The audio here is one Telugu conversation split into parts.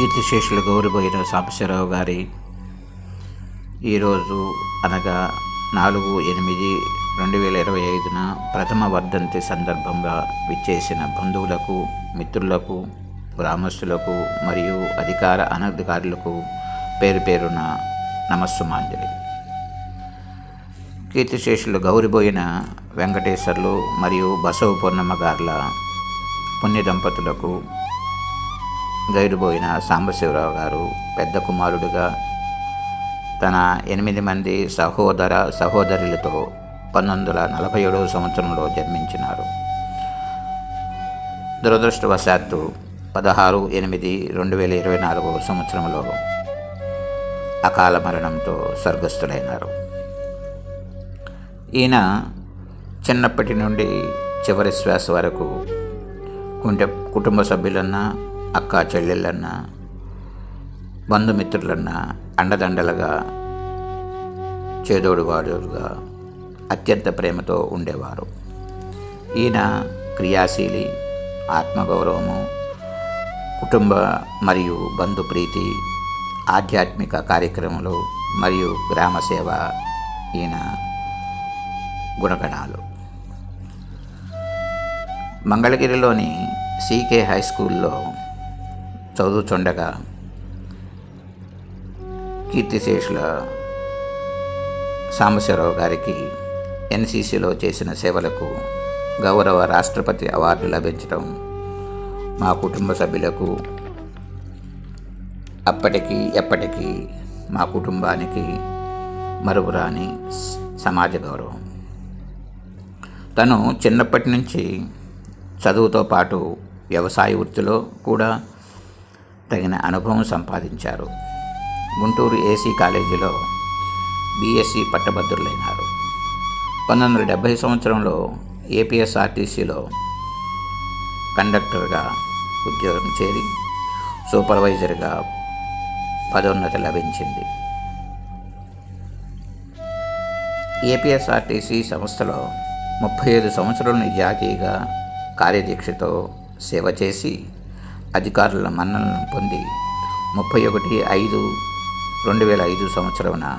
కీర్తిశేషులు గౌరిపోయిన సాంబశివరావు గారి ఈరోజు అనగా నాలుగు ఎనిమిది రెండు వేల ఇరవై ఐదున ప్రథమ వర్ధంతి సందర్భంగా విచ్చేసిన బంధువులకు మిత్రులకు గ్రామస్తులకు మరియు అధికార అనధికారులకు పేరు పేరున నమస్సుమాంజలి. కీర్తిశేషులు గౌరిబోయిన వెంకటేశ్వర్లు మరియు బసవ పూర్ణమ్మ గార్ల పుణ్య దంపతులకు గైరుబోయిన సాంబశివరావు గారు పెద్ద కుమారుడుగా తన ఎనిమిది మంది సహోదర సహోదరులతో పంతొమ్మిది వందల నలభై ఏడవ సంవత్సరంలో జన్మించినారు. దురదృష్టవశాత్తు పదహారు ఎనిమిది రెండు వేల ఇరవై నాలుగవ సంవత్సరంలో అకాల మరణంతో స్వర్గస్థులైనారు. ఈయన చిన్నప్పటి నుండి చివరి శ్వాస వరకు కుటుంబ సభ్యులన్నా అక్క చెల్లెళ్ళన్నా బంధుమిత్రులన్నా అండదండలుగా చేదోడు వాడుగా అత్యంత ప్రేమతో ఉండేవారు. ఈయన క్రియాశీలి ఆత్మగౌరవము కుటుంబ మరియు బంధు ప్రీతి ఆధ్యాత్మిక కార్యక్రమాలు మరియు గ్రామ సేవ ఈయన గుణగణాలు. మంగళగిరిలోని సీకే హై స్కూల్లో చదువుచుండగా కీర్తిశేషుల సాంబశివరావు గారికి ఎన్సీసీలో చేసిన సేవలకు గౌరవ రాష్ట్రపతి అవార్డు లభించడం మా కుటుంబ సభ్యులకు అప్పటికి ఎప్పటికీ మా కుటుంబానికి మరుపురాని సమాజ గౌరవం. తను చిన్నప్పటి నుంచి చదువుతో పాటు వ్యవసాయ వృత్తిలో కూడా తగిన అనుభవం సంపాదించారు. గుంటూరు ఏసీ కాలేజీలో బీఎస్సీ పట్టభద్రులైనారు. పంతొమ్మిది వందల డెబ్భై సంవత్సరంలో ఏపీఎస్ఆర్టీసీలో కండక్టర్గా ఉద్యోగం చేరి సూపర్వైజర్గా పదోన్నతి లభించింది. ఏపీఎస్ఆర్టీసీ సంస్థలో ముప్పై ఐదు సంవత్సరాలు జాతీయగా కార్యదీక్షతో సేవ చేసి అధికారుల మన్ననలను పొంది ముప్పై ఒకటి ఐదు రెండు వేల ఐదు సంవత్సరమున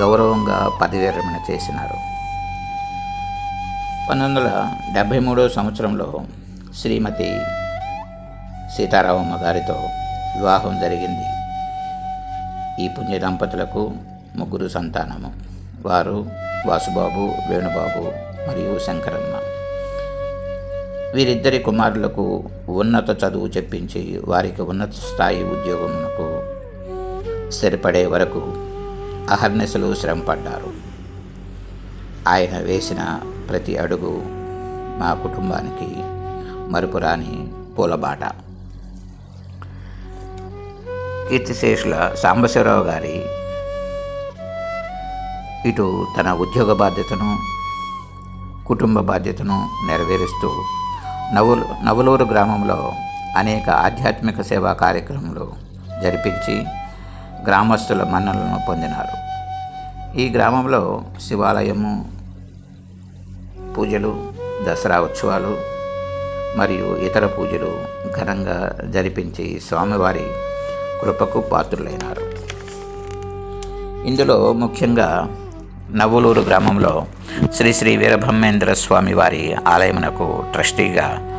గౌరవంగా పదవి విరమణ చేసినారు. పంతొమ్మిది వందల డెబ్భై మూడవ సంవత్సరంలో శ్రీమతి సీతారామమ్మ గారితో వివాహం జరిగింది. ఈ పుణ్య దంపతులకు ముగ్గురు సంతానము. వారు వాసుబాబు వేణుబాబు మరియు శంకరమ్మ. వీరిద్దరి కుమారులకు ఉన్నత చదువు చెప్పించి వారికి ఉన్నత స్థాయి ఉద్యోగమునకు స్థిరపడే వరకు అహర్నిశలు శ్రమపడ్డారు. ఆయన వేసిన ప్రతి అడుగు మా కుటుంబానికి మరుపురాని పూలబాట. కీర్తిశేషుల సాంబశివరావు గారి ఇటు తన ఉద్యోగ బాధ్యతను కుటుంబ బాధ్యతను నెరవేరుస్తూ నవలు నవలూరు గ్రామంలో అనేక ఆధ్యాత్మిక సేవా కార్యక్రమాలు జరిపించి గ్రామస్తుల మన్నలను పొందినారు. ఈ గ్రామంలో శివాలయము పూజలు దసరా ఉత్సవాలు మరియు ఇతర పూజలు ఘనంగా జరిపించి స్వామివారి కృపకు పాత్రులైనారు. ఇందులో ముఖ్యంగా నవ్వులూరు గ్రామంలో శ్రీ శ్రీ వీరబ్రహ్మేంద్ర స్వామి వారి ఆలయమునకు ట్రస్టీగా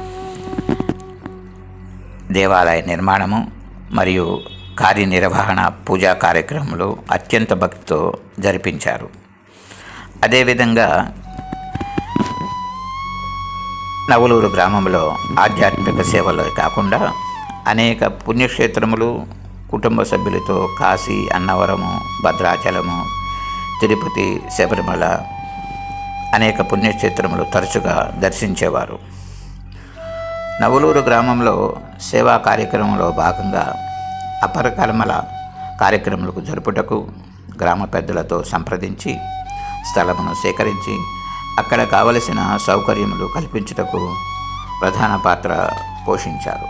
దేవాలయ నిర్మాణము మరియు కార్యనిర్వహణ పూజా కార్యక్రమాలు అత్యంత భక్తితో జరిపించారు. అదేవిధంగా నవలూరు గ్రామంలో ఆధ్యాత్మిక సేవలు కాకుండా అనేక పుణ్యక్షేత్రములు కుటుంబ సభ్యులతో కాశీ అన్నవరము భద్రాచలము తిరుపతి శబరిమల అనేక పుణ్యక్షేత్రములు తరచుగా దర్శించేవారు. నవలూరు గ్రామంలో సేవా కార్యక్రమంలో భాగంగా అపర కలమల కార్యక్రమాలకు జరుపుటకు గ్రామ పెద్దలతో సంప్రదించి స్థలమును సేకరించి అక్కడ కావలసిన సౌకర్యములు కల్పించుటకు ప్రధాన పాత్ర పోషించారు.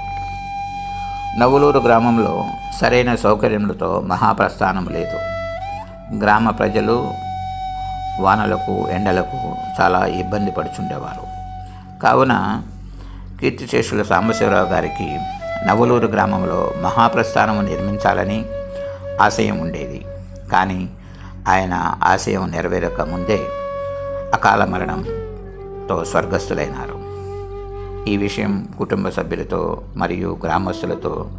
నవ్వులూరు గ్రామంలో సరైన సౌకర్యములతో మహాప్రస్థానం లేదు. గ్రామ ప్రజలు వానలకు ఎండలకు చాలా ఇబ్బంది పడుచుండేవారు. కావున కీర్తిశేషుల సాంబశివరావు గారికి నవలూరు గ్రామంలో మహాప్రస్థానము నిర్మించాలని ఆశయం ఉండేది. కానీ ఆయన ఆశయం నెరవేరక ముందే అకాల మరణంతో స్వర్గస్థులైనారు. ఈ విషయం కుటుంబ సభ్యులతో మరియు గ్రామస్తులతో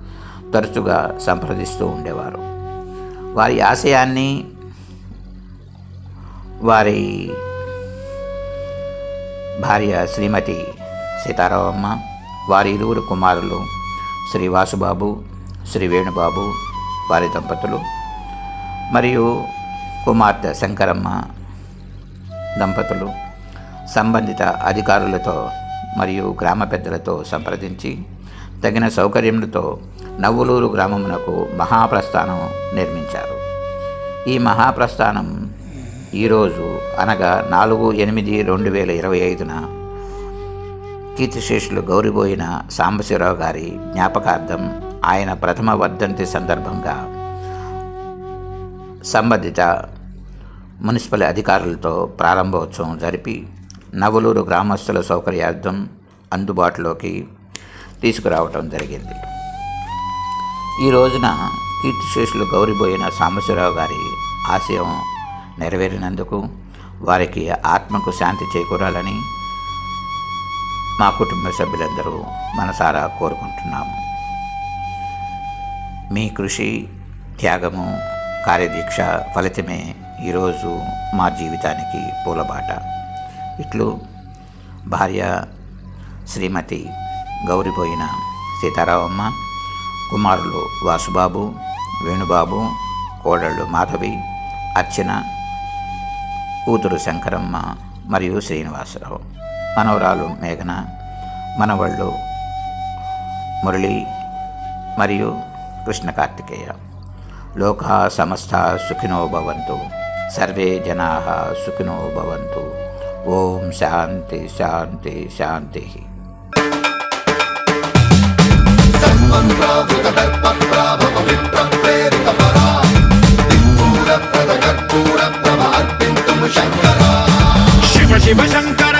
తరచుగా సంప్రదిస్తూ ఉండేవారు. వారి ఆశయాన్ని వారి భార్య శ్రీమతి సీతారామమ్మ వారి ఇరువురు కుమారులు శ్రీ వాసుబాబు శ్రీ వేణుబాబు వారి దంపతులు మరియు కుమార్తె శంకరమ్మ దంపతులు సంబంధిత అధికారులతో మరియు గ్రామ పెద్దలతో సంప్రదించి తగిన సౌకర్యములతో నవ్వులూరు గ్రామమునకు మహాప్రస్థానం నిర్మించారు. ఈ మహాప్రస్థానం ఈరోజు అనగా నాలుగు ఎనిమిది రెండు వేల ఇరవై ఐదున కీర్తిశేషులు గౌరిబోయిన సాంబశివరావు గారి జ్ఞాపకార్థం ఆయన ప్రథమ వర్ధంతి సందర్భంగా సంబంధిత మున్సిపల్ అధికారులతో ప్రారంభోత్సవం జరిపి నవలూరు గ్రామస్తుల సౌకర్యార్థం అందుబాటులోకి తీసుకురావటం జరిగింది. ఈ రోజున కీర్తిశేషులు గౌరిబోయిన సాంబశివరావు గారి ఆశయం నెరవేరినందుకు వారికి ఆత్మకు శాంతి చేకూరాలని మా కుటుంబ సభ్యులందరూ మనసారా కోరుకుంటున్నాము. మీ కృషి త్యాగము కార్యదీక్ష ఫలితమే ఈరోజు మా జీవితానికి పూలబాట. ఇట్లు భార్య శ్రీమతి గౌరిపోయిన సీతారామమ్మ కుమారులు వాసుబాబు వేణుబాబు కోడళ్ళు మాధవి అర్చన కూతురు శంకరమ్మ మరియు శ్రీనివాసరావు. మనవరాలు మేఘన మనవళ్ళు మురళి మరియు కృష్ణ కార్తికేయ. లోకా సమస్త సుఖినో భవంతు. సర్వే జనా సుఖినో భవంతు. ఓం శాంతి శాంతి శాంతి. ప్రాభవ విప్రం ప్రేరిత శంకర శివ శివ శంకర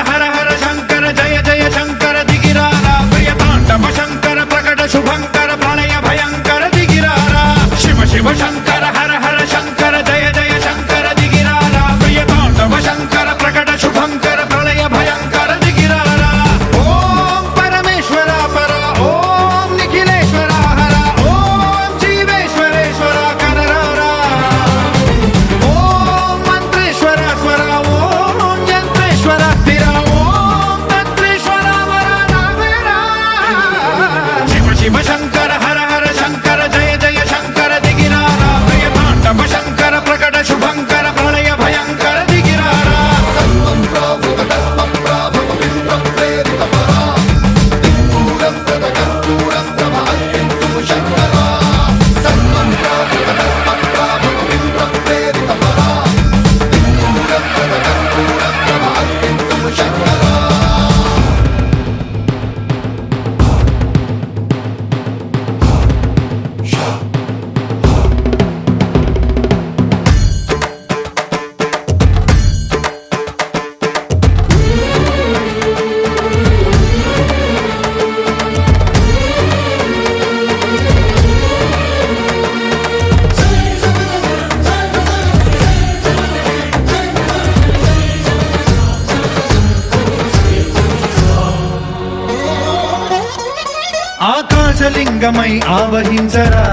ఆకాశలింగమై ఆవహించరా.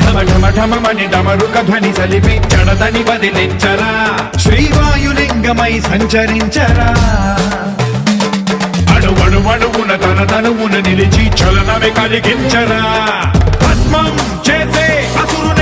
ఢమ ఢమ ఢమమని డమరుక ధ్వని సలిపి చడదని వదిలించరా. శ్రీవాయులింగమై సంచరించరా. అడువడువడువున తన తనువున నిలిచి చలనమే కలిగించరా. భస్మం చేసే అసుర